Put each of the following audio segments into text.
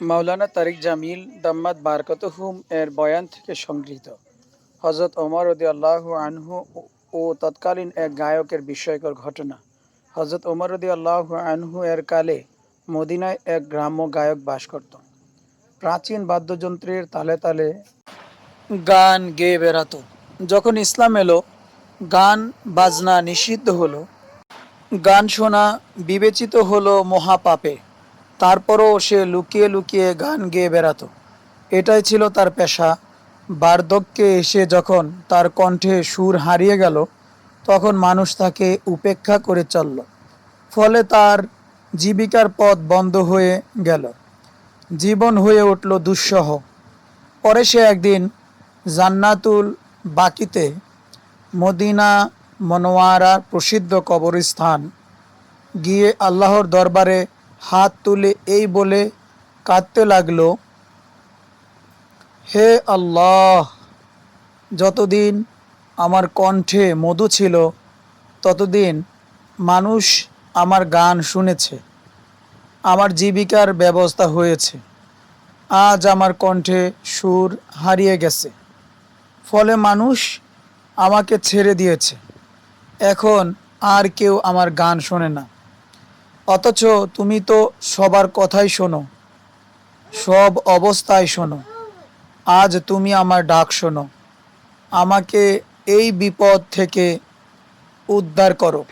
মাওলানা তারিক জামিল দাম্মাদ বারকতহুম এর বয়ান থেকে সংগৃহীত। হজরত ওমর রদি আল্লাহ আনহু ও তৎকালীন এক গায়কের বিস্ময়কর ঘটনা। হজরত ওমর রদি আল্লাহ আনহু এর কালে মদিনায় এক গ্রাম্য গায়ক বাস করত। প্রাচীন বাদ্যযন্ত্রের তালে তালে গান গেয়ে বেড়াতো। যখন ইসলাম এলো, গান, বাজনা নিষিদ্ধ হলো। গান শোনা বিবেচিত হলো মহাপাপে। তারপরও সে লুকিয়ে লুকিয়ে গান গেয়ে বেড়াতো। এটাই ছিল তার পেশা। বার্ধক্যে এসে যখন তার কণ্ঠে সুর হারিয়ে গেল, তখন মানুষ তাকে উপেক্ষা করে চলল। ফলে তার জীবিকার পথ বন্ধ হয়ে গেল। জীবন হয়ে উঠল দুঃসহ। পরে সে একদিন জান্নাতুল বাকিতে মদিনা মনোয়ারার প্রসিদ্ধ কবরস্থান গিয়ে আল্লাহর দরবারে হাত তুলে এই বলে কাঁদতে লাগল, হে আল্লাহ, যতদিন আমার কণ্ঠে মধু ছিল, ততদিন মানুষ আমার গান শুনেছে, আমার জীবিকার ব্যবস্থা হয়েছে, আজ আমার কণ্ঠে সুর হারিয়ে গেছে। ফলে মানুষ আমাকে ছেড়ে দিয়েছে, এখন আর কেউ আমার গান শোনে না। অথচ তুমি তো সবার কথাই শোনো, সব অবস্থায় শোনো। আজ তুমি আমার ডাক শোনো, আমাকে এই বিপদ থেকে উদ্ধার করো।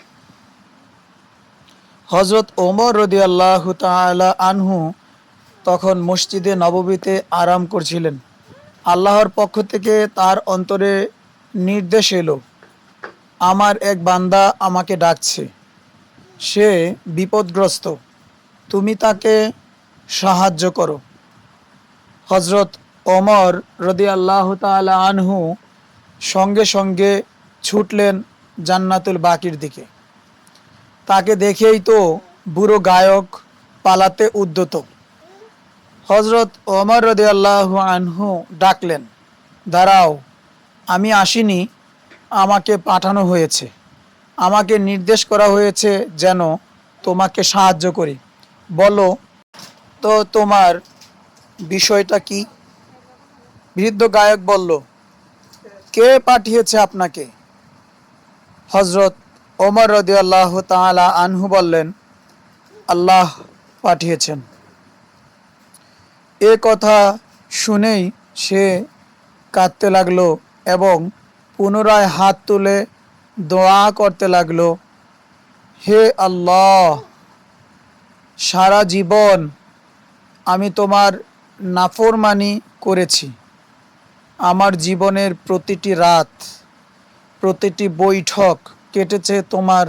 হজরত ওমর রদি আল্লাহ তালা আনহু তখন মসজিদে নববীতে আরাম করছিলেন। আল্লাহর পক্ষ থেকে তার অন্তরে নির্দেশ এলো, আমার এক বান্দা আমাকে ডাকছে। সে বিপদগ্রস্ত। তুমি তাকে সাহায্য করো। হজরত ওমর রদি আল্লাহ তালা আনহু সঙ্গে সঙ্গে ছুটলেন জান্নাতুল বাকির দিকে। তাকে দেখেই তো বুড়ো গায়ক পালাতে উদ্যত। হজরত ওমর রদি আল্লাহ আনহু ডাকলেন, দাঁড়াও, আমি আসিনি, আমাকে পাঠানো হয়েছে। আমাকে নির্দেশ করা হয়েছে যেন তোমাকে সাহায্য করি। বলো, তো তোমার বিষয়টা কি? বৃদ্ধ গায়ক বলল, কে পাঠিয়েছে আপনাকে? হজরত ওমর রদিয়াল্লাহ তাআলা আনহু বললেন, আল্লাহ পাঠিয়েছেন। এ কথা শুনেই সে কাঁদতে লাগল এবং পুনরায় হাত তুলে দোয়া করতে লাগল, হে আল্লাহ, সারা জীবন আমি তোমার নাফরমানি করেছি। আমার জীবনের প্রতিটি রাত, প্রতিটি বৈঠক কেটেছে তোমার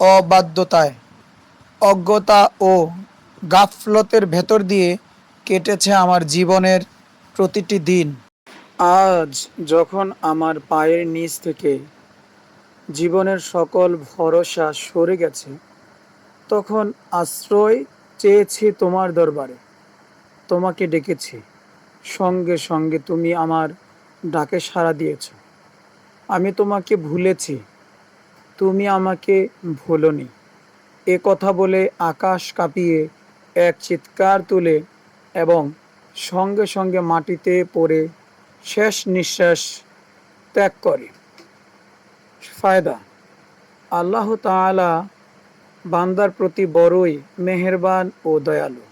অবাধ্যতায়। অজ্ঞতা ও গাফলতের ভেতর দিয়ে কেটেছে আমার জীবনের প্রতিটি দিন। আজ যখন আমার পায়ের নিচ থেকে জীবনের সকল ভরসা সরে গেছে, তখন আশ্রয় চেয়েছি তোমার দরবারে। তোমাকে ডেকেছি। সঙ্গে সঙ্গে তুমি আমার ডাকে সাড়া দিয়েছ। আমি তোমাকে ভুলেছি। তুমি আমাকে ভুলনি। এ কথা বলে আকাশ কাঁপিয়ে এক চিৎকার তুলে এবং সঙ্গে সঙ্গে মাটিতে পড়ে শেষ নিঃশ্বাস ত্যাগ করে। ফায়দা। আল্লাহ তালা বান্দার প্রতি বড়ই মেহেরবান ও দয়ালু।